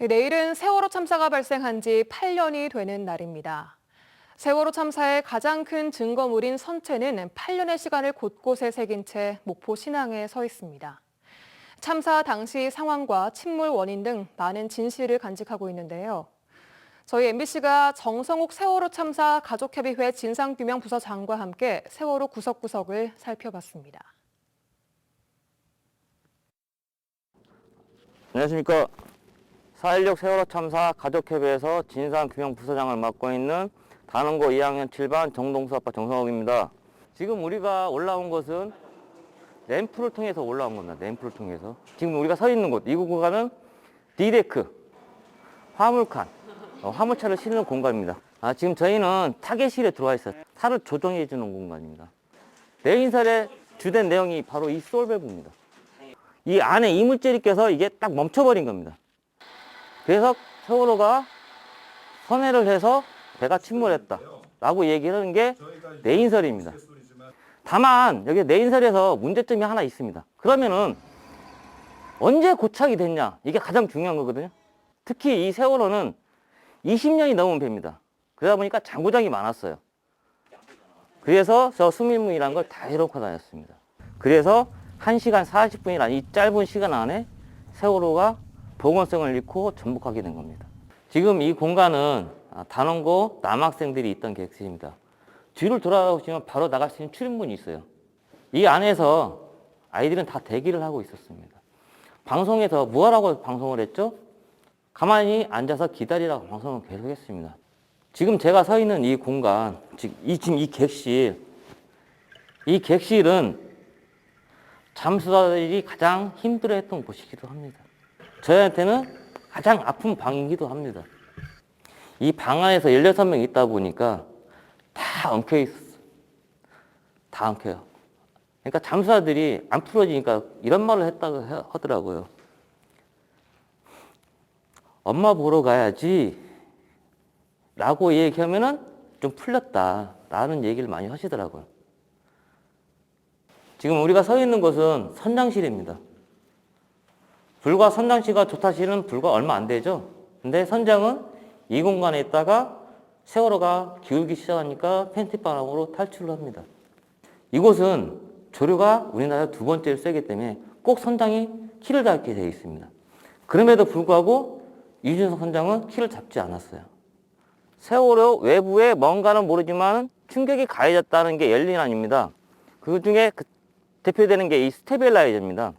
내일은 세월호 참사가 발생한 지 8년이 되는 날입니다. 세월호 참사의 가장 큰 증거물인 선체는 8년의 시간을 곳곳에 새긴 채 목포 신항에 서 있습니다. 참사 당시 상황과 침몰 원인 등 많은 진실을 간직하고 있는데요. 저희 MBC가 정성욱 세월호 참사 가족협의회 진상규명 부서장과 함께 세월호 구석구석을 살펴봤습니다. 안녕하십니까. 4.16 세월호 참사 가족협의회에서 진상규명 부서장을 맡고 있는 단원고 2학년 7반 정동수 아빠 정성욱입니다. 지금 우리가 올라온 것은 램프를 통해서 올라온 겁니다. 램프를 통해서. 지금 우리가 서 있는 곳, 이 공간은 디데크, 화물칸, 어, 화물차를 실는 공간입니다. 아, 지금 저희는 타겟실에 들어와 있어요. 차를 조정해 주는 공간입니다. 내인설의 주된 내용이 바로 이 솔밸브입니다. 이 안에 이물질이 껴서 이게 딱 멈춰버린 겁니다. 그래서 세월호가 선회를 해서 배가 침몰했다. 라고 얘기하는 게 내인설입니다. 다만 여기 내인설에서 문제점이 하나 있습니다. 그러면은 언제 고착이 됐냐? 이게 가장 중요한 거거든요. 특히 이 세월호는 20년이 넘은 배입니다. 그러다 보니까 장고장이 많았어요. 그래서 저 수밀무이라는 걸 다 해놓고 다녔습니다. 그래서 1시간 40분이라는 이 짧은 시간 안에 세월호가 보건성을 잃고 전복하게 된 겁니다. 지금 이 공간은 아, 단원고 남학생들이 있던 객실입니다. 뒤를 돌아보시면 바로 나갈 수 있는 출입문이 있어요. 이 안에서 아이들은 다 대기를 하고 있었습니다. 방송에서 무엇하고 방송을 했죠? 가만히 앉아서 기다리라고 방송을 계속했습니다. 지금 제가 서 있는 이 공간, 즉, 이, 지금 이 객실, 이 객실은 잠수사들이 가장 힘들어했던 곳이기도 합니다. 저희한테는 가장 아픈 방이기도 합니다. 이 방 안에서 16명 있다 보니까 다 엉켜 있었어. 다 엉켜요. 그러니까 잠수사들이 안 풀어지니까 이런 말을 했다고 하- 하더라고요. 엄마 보러 가야지. 라고 얘기하면은 좀 풀렸다. 라는 얘기를 많이 하시더라고요. 지금 우리가 서 있는 곳은 선장실입니다. 불과 선장실과 조타실은 불과 얼마 안 되죠. 근데 선장은 이 공간에 있다가 세월호가 기울기 시작하니까 팬티 바람으로 탈출을 합니다. 이곳은 조류가 우리나라 두 번째로 세기 때문에 꼭 선장이 키를 잡게 되어 있습니다. 그럼에도 불구하고 이준석 선장은 키를 잡지 않았어요. 세월호 외부에 뭔가는 모르지만 충격이 가해졌다는 게 열린안입니다. 그 중에 그 대표되는 게 이 스테빌라이저입니다.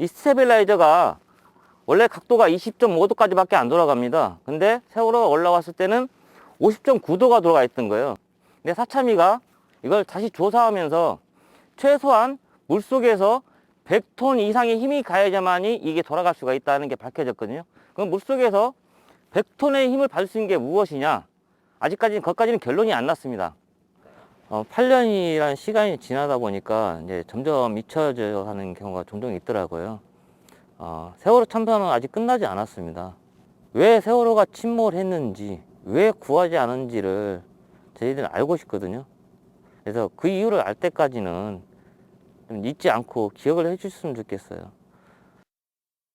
이 스테빌라이저가 원래 각도가 20.5도까지 밖에 안 돌아갑니다. 근데 세월호가 올라왔을 때는 50.9도가 돌아가 있던 거예요. 근데 사참이가 이걸 다시 조사하면서 최소한 물속에서 100톤 이상의 힘이 가해져만이 이게 돌아갈 수가 있다는 게 밝혀졌거든요. 그럼 물속에서 100톤의 힘을 받을 수 있는 게 무엇이냐? 아직까지는 거기까지는 결론이 안 났습니다. 어, 8년이라는 시간이 지나다 보니까 이제 점점 잊혀져 가는 경우가 종종 있더라고요. 어, 세월호 참사는 아직 끝나지 않았습니다. 왜 세월호가 침몰했는지, 왜 구하지 않은지를 저희들은 알고 싶거든요. 그래서 그 이유를 알 때까지는 좀 잊지 않고 기억을 해주셨으면 좋겠어요.